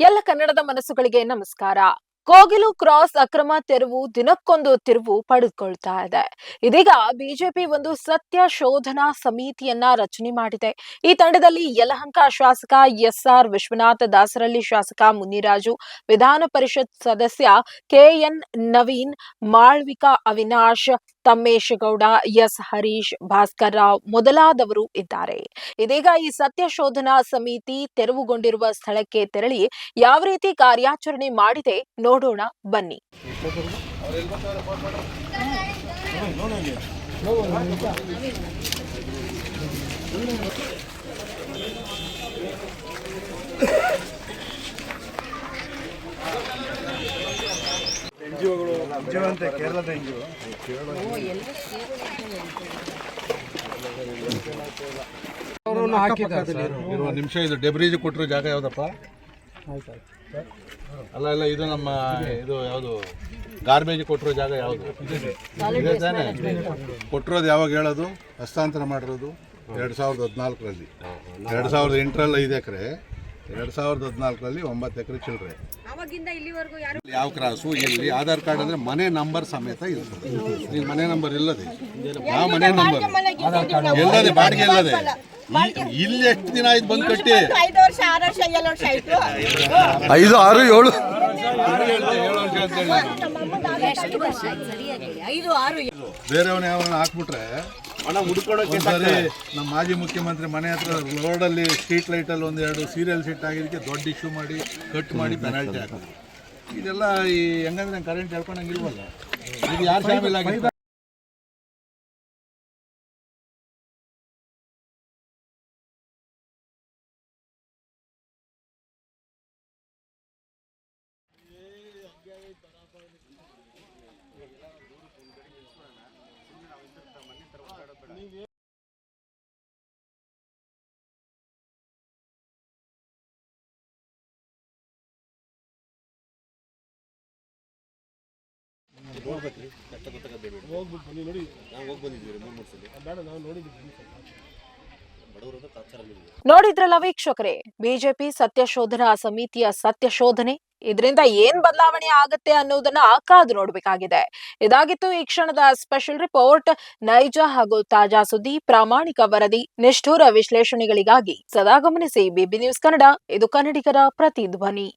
ಎಲ್ಲ ಕನ್ನಡದ ಮನಸ್ಸುಗಳಿಗೆ ನಮಸ್ಕಾರ. ಕೋಗಿಲು ಕ್ರಾಸ್ ಅಕ್ರಮ ತೆರವು ದಿನಕ್ಕೊಂದು ತಿರುವು ಪಡೆದುಕೊಳ್ತಾ ಇದೆ. ಇದೀಗ ಬಿಜೆಪಿ ಒಂದು ಸತ್ಯ ಶೋಧನಾ ಸಮಿತಿಯನ್ನ ರಚನೆ ಮಾಡಿದೆ. ಈ ತಂಡದಲ್ಲಿ ಯಲಹಂಕ ಶಾಸಕ ಎಸ್ ಆರ್ ವಿಶ್ವನಾಥ, ದಾಸರಳ್ಳಿ ಶಾಸಕ ಮುನಿರಾಜು, ವಿಧಾನ ಪರಿಷತ್ ಸದಸ್ಯ ಕೆಎನ್ ನವೀನ್, ಮಾಳ್ವಿಕಾ ಅವಿನಾಶ್ ತಮ್ಮೇಶಗೌಡ, ಎಸ್. ಹರೀಶ್, ಭಾಸ್ಕರ್ ರಾವ್ ಮೊದಲಾದವರು ಇದ್ದಾರೆ. ಇದೀಗ ಈ ಸತ್ಯ ಶೋಧನಾ ಸಮಿತಿ ತೆರವುಗೊಂಡಿರುವ ಸ್ಥಳಕ್ಕೆ ತೆರಳಿ ಯಾವ ರೀತಿ ಕಾರ್ಯಾಚರಣೆ ಮಾಡಿದೆ ನೋಡೋಣ ಬನ್ನಿ. ಜೀವಂತೆ ಕೇರಳದ ಒಂದು ನಿಮಿಷ ಇದು ಡೆಬ್ರಿಜ್ ಕೊಟ್ಟಿರೋ ಜಾಗ ಯಾವ್ದಪ್ಪ? ಅಲ್ಲ ಅಲ್ಲ ಇದು ನಮ್ಮ ಇದು ಯಾವುದು ಗಾರ್ಬೇಜ್ ಕೊಟ್ಟಿರೋ ಜಾಗ ಯಾವುದು? ಇದೆ ತಾನೇ? ಕೊಟ್ಟಿರೋದು ಯಾವಾಗ ಹೇಳೋದು? ಹಸ್ತಾಂತರ ಮಾಡಿರೋದು ಎರಡು ಸಾವಿರದ ಹದಿನಾಲ್ಕರಲ್ಲಿ. ಎರಡು ಸಾವಿರದ ಎಂಟರಲ್ಲಿ ಐದು ಎಕರೆ. ಎರಡು ಸಾವಿರದ ಹದಿನಾಲ್ಕರಲ್ಲಿ ಒಂಬತ್ತು ಎಕರೆ ಚಿಲ್ಲರೆ ಯಾವ ಕ್ರಾಸು ಎಲ್ಲಿ ಆಧಾರ್ ಕಾರ್ಡ್ ಅಂದ್ರೆ ಮನೆ ನಂಬರ್ ಸಮೇತ ಇರ್ತದೆ. ಈಗ ಮನೆ ನಂಬರ್ ಇಲ್ಲದೆ. ಯಾವ ಮನೆ ನಂಬರ್? ಎಲ್ಲದೆ ಬಾಡಿಗೆ ಇಲ್ಲದೆ ಇಲ್ಲಿ ಎಷ್ಟು ದಿನ ಆಯ್ತು ಬಂದು ಕಟ್ಟಿ? ಐದು ವರ್ಷ ಆರು ವರ್ಷ ಏಳು ವರ್ಷ ಯಾವ ಐದು ಒಂದ್ಸರಿ ನಮ್ಮ ಮಾಜಿ ಮುಖ್ಯಮಂತ್ರಿ ಮನೆ ಹತ್ರ ರೋಡಲ್ಲಿ ಸ್ಟ್ರೀಟ್ ಲೈಟಲ್ಲಿ ಒಂದೆರಡು ಸೀರಿಯಲ್ ಸೆಟ್ ಆಗಿದ್ದಕ್ಕೆ ದೊಡ್ಡ ಇಶ್ಯೂ ಮಾಡಿ ಕಟ್ ಮಾಡಿ ಪೆನಾಲ್ಟಿ ಹಾಕೋದು ಇದೆಲ್ಲ ಈ ಹೆಂಗಂದ್ರೆ ಕರೆಂಟ್ ಹೇಳ್ಕೊಂಡಂಗಿಲ್ವಲ್ಲ. ಇದು ಯಾರು ಶಾಮಿಲ್ ಆಗಿತ್ತು ನೋಡಿದ್ರಲ್ಲ ವೀಕ್ಷಕರೇ ಬಿಜೆಪಿ ಸತ್ಯಶೋಧನಾ ಸಮಿತಿಯ ಸತ್ಯ ಶೋಧನೆ ಇದರಿಂದ ಏನ್ ಬದಲಾವಣೆ ಆಗುತ್ತೆ ಅನ್ನೋದನ್ನ ಕಾದು ನೋಡ್ಬೇಕಾಗಿದೆ. ಇದಾಗಿತ್ತು ಈ ಕ್ಷಣದ ಸ್ಪೆಷಲ್ ರಿಪೋರ್ಟ್. ನೈಜ ಹಾಗೂ ತಾಜಾ ಸುದ್ದಿ ಪ್ರಾಮಾಣಿಕ ವರದಿ ನಿಷ್ಠುರ ವಿಶ್ಲೇಷಣೆಗಳಿಗಾಗಿ ಸದಾ ಗಮನಿಸಿ ಬಿಬಿ ನ್ಯೂಸ್ ಕನ್ನಡ. ಇದು ಕನ್ನಡಿಗರ ಪ್ರತಿಧ್ವನಿ.